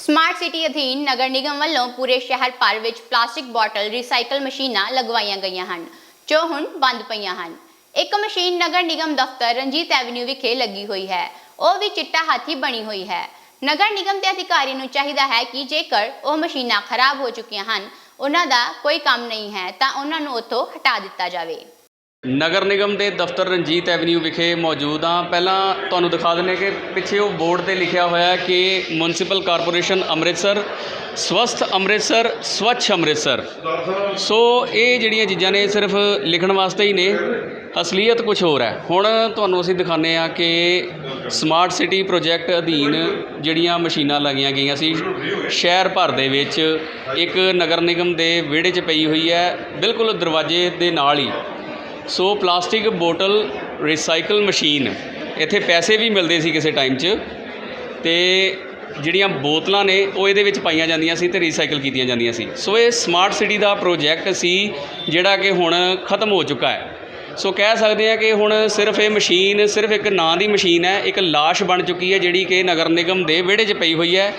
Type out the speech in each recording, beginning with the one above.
Smart city ਅਧੀਨ ਨਗਰ ਨਿਗਮ ਵੱਲੋਂ ਪੂਰੇ ਸ਼ਹਿਰ ਭਰ ਵਿੱਚ ਪਲਾਸਟਿਕ ਬੋਟਲ ਰੀਸਾਈਕਲ ਮਸ਼ੀਨਾਂ ਲਗਵਾਈਆਂ ਗਈਆਂ ਹਨ, ਜੋ ਹੁਣ ਬੰਦ ਪਈਆਂ ਹਨ। ਇੱਕ ਮਸ਼ੀਨ ਨਗਰ ਨਿਗਮ ਦਫ਼ਤਰ ਰਣਜੀਤ ਐਵਨਿਊ ਵਿਖੇ ਲੱਗੀ ਹੋਈ ਹੈ। ਉਹ ਵੀ ਚਿੱਟਾ ਹਾਥੀ ਬਣੀ ਹੋਈ ਹੈ। ਨਗਰ ਨਿਗਮ ਦੇ ਅਧਿਕਾਰੀ ਨੂੰ ਚਾਹੀਦਾ ਹੈ ਕਿ ਜੇਕਰ ਉਹ ਮਸ਼ੀਨਾਂ ਖਰਾਬ ਹੋ ਚੁੱਕੀਆਂ ਹਨ, ਉਹਨਾਂ ਦਾ ਕੋਈ ਕੰਮ ਨਹੀਂ ਹੈ, ਤਾਂ ਉਹਨਾਂ ਨੂੰ ਉੱਥੋਂ ਹਟਾ ਦਿੱਤਾ ਜਾਵੇ। ਨਗਰ ਨਿਗਮ ਦੇ ਦਫ਼ਤਰ ਰਣਜੀਤ ਐਵਨਿਊ ਵਿਖੇ ਮੌਜੂਦ ਹਾਂ। ਪਹਿਲਾਂ ਤੁਹਾਨੂੰ ਦਿਖਾ ਦਿੰਦੇ ਕਿ ਪਿੱਛੇ ਉਹ ਬੋਰਡ ਤੇ ਲਿਖਿਆ ਹੋਇਆ ਕਿ ਮਿਊਨਿਸਪਲ ਕਾਰਪੋਰੇਸ਼ਨ ਅੰਮ੍ਰਿਤਸਰ, ਸਵਸਥ ਅੰਮ੍ਰਿਤਸਰ, ਸਵੱਛ ਅੰਮ੍ਰਿਤਸਰ। ਸੋ ਇਹ ਜਿਹੜੀਆਂ ਚੀਜ਼ਾਂ ਨੇ ਸਿਰਫ ਲਿਖਣ ਵਾਸਤੇ ਹੀ ਨੇ, ਅਸਲੀਅਤ ਕੁਝ ਹੋਰ ਹੈ। ਹੁਣ ਤੁਹਾਨੂੰ ਅਸੀਂ ਦਿਖਾਉਂਦੇ ਆ ਕਿ ਸਮਾਰਟ ਸਿਟੀ ਪ੍ਰੋਜੈਕਟ ਅਧੀਨ ਜਿਹੜੀਆਂ ਮਸ਼ੀਨਾਂ ਲੱਗੀਆਂ ਗਈਆਂ ਸੀ, ਸ਼ਹਿਰ ਭਰ ਦੇ ਵਿੱਚ ਇੱਕ ਨਗਰ ਨਿਗਮ ਦੇ ਵਿਹੜੇ 'ਚ ਪਈ ਹੋਈ ਹੈ, ਬਿਲਕੁਲ ਦਰਵਾਜ਼ੇ ਦੇ ਨਾਲ ਹੀ। So plastic bottle recycle machine, ਇੱਥੇ ਪੈਸੇ ਵੀ ਮਿਲਦੇ ਸੀ ਕਿਸੇ ਟਾਈਮ 'ਚ, ਤੇ ਜਿਹੜੀਆਂ ਬੋਤਲਾਂ ਨੇ, ਉਹ ਇਹਦੇ ਵਿੱਚ ਪਾਈਆਂ ਜਾਂਦੀਆਂ ਸੀ ਤੇ ਰੀਸਾਈਕਲ ਕੀਤੀਆਂ ਜਾਂਦੀਆਂ ਸੀ। ਸੋ ਇਹ ਸਮਾਰਟ ਸਿਟੀ ਦਾ ਪ੍ਰੋਜੈਕਟ ਸੀ, ਜਿਹੜਾ ਕਿ ਹੁਣ ਖਤਮ ਹੋ ਚੁੱਕਾ ਹੈ। ਸੋ ਕਹਿ ਸਕਦੇ ਆ ਕਿ ਹੁਣ ਸਿਰਫ ਇਹ ਮਸ਼ੀਨ, ਸਿਰਫ ਇੱਕ ਨਾਂ ਦੀ ਮਸ਼ੀਨ ਹੈ, ਇੱਕ ਲਾਸ਼ ਬਣ ਚੁੱਕੀ ਹੈ, ਜਿਹੜੀ ਕਿ ਨਗਰ ਨਿਗਮ ਦੇ ਵਿਹੜੇ 'ਚ ਪਈ ਹੋਈ ਹੈ।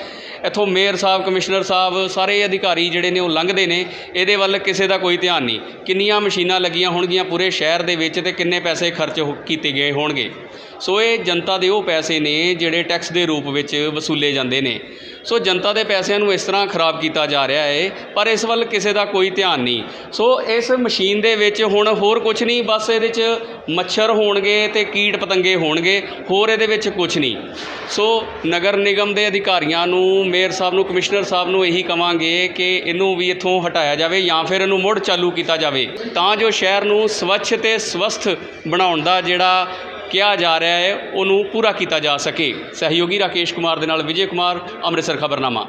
ਇੱਥੋਂ ਮੇਅਰ ਸਾਹਿਬ, ਕਮਿਸ਼ਨਰ ਸਾਹਿਬ, ਸਾਰੇ ਅਧਿਕਾਰੀ ਜਿਹੜੇ ਨੇ ਉਹ ਲੰਘਦੇ ਨੇ। ਇਹਦੇ ਵੱਲ ਕਿਸੇ ਦਾ ਕੋਈ ਧਿਆਨ ਨਹੀਂ। ਕਿੰਨੀਆਂ ਮਸ਼ੀਨਾਂ ਲੱਗੀਆਂ ਹੋਣਗੀਆਂ ਪੂਰੇ ਸ਼ਹਿਰ ਦੇ ਵਿੱਚ ਤੇ ਕਿੰਨੇ ਪੈਸੇ ਖਰਚ ਹੋ- ਕੀਤੇ ਗਏ ਹੋਣਗੇ। ਸੋ ਇਹ ਜਨਤਾ ਦੇ ਉਹ ਪੈਸੇ ਨੇ ਜਿਹੜੇ ਟੈਕਸ ਦੇ ਰੂਪ ਵਿੱਚ ਵਸੂਲੇ ਜਾਂਦੇ ਨੇ। ਸੋ ਜਨਤਾ ਦੇ ਪੈਸਿਆਂ ਨੂੰ ਇਸ ਤਰ੍ਹਾਂ ਖਰਾਬ ਕੀਤਾ ਜਾ ਰਿਹਾ ਹੈ ਪਰ ਇਸ ਵੱਲ ਕਿਸੇ ਦਾ ਕੋਈ ਧਿਆਨ ਨਹੀਂ। ਸੋ ਇਸ ਮਸ਼ੀਨ ਦੇ ਵਿੱਚ ਹੁਣ ਹੋਰ ਕੁਝ ਨਹੀਂ, ਬਸ ਇਹਦੇ 'ਚ ਮੱਛਰ ਹੋਣਗੇ ਤੇ ਕੀਟ ਪਤੰਗੇ ਹੋਣਗੇ, ਹੋਰ ਇਹਦੇ ਵਿੱਚ ਕੁਝ ਨਹੀਂ। ਸੋ ਨਗਰ ਨਿਗਮ ਦੇ ਅਧਿਕਾਰੀਆਂ ਨੂੰ ਮੇਅਰ ਸਾਹਿਬ ਨੂੰ, ਕਮਿਸ਼ਨਰ ਸਾਹਿਬ ਨੂੰ ਇਹੀ ਕਵਾਂਗੇ ਕਿ ਇਹਨੂੰ ਵੀ ਇੱਥੋਂ ਹਟਾਇਆ ਜਾਵੇ ਜਾਂ ਫਿਰ ਇਹਨੂੰ ਮੁੜ ਚਾਲੂ ਕੀਤਾ ਜਾਵੇ। ਤਾਂ ਜੋ ਸ਼ਹਿਰ ਨੂੰ ਸਵੱਛ ਤੇ ਸਵਸਥ ਬਣਾਉਣ ਦਾ ਜਿਹੜਾ ਕਿਹਾ ਜਾ ਰਿਹਾ ਹੈ, ਉਹਨੂੰ ਪੂਰਾ ਕੀਤਾ ਜਾ ਸਕੇ। ਸਹਿਯੋਗੀ ਰਾਕੇਸ਼ ਕੁਮਾਰ ਦੇ ਨਾਲ ਵਿਜੇ ਕੁਮਾਰ, ਅੰਮ੍ਰਿਤਸਰ ਖਬਰਨਾਮਾ।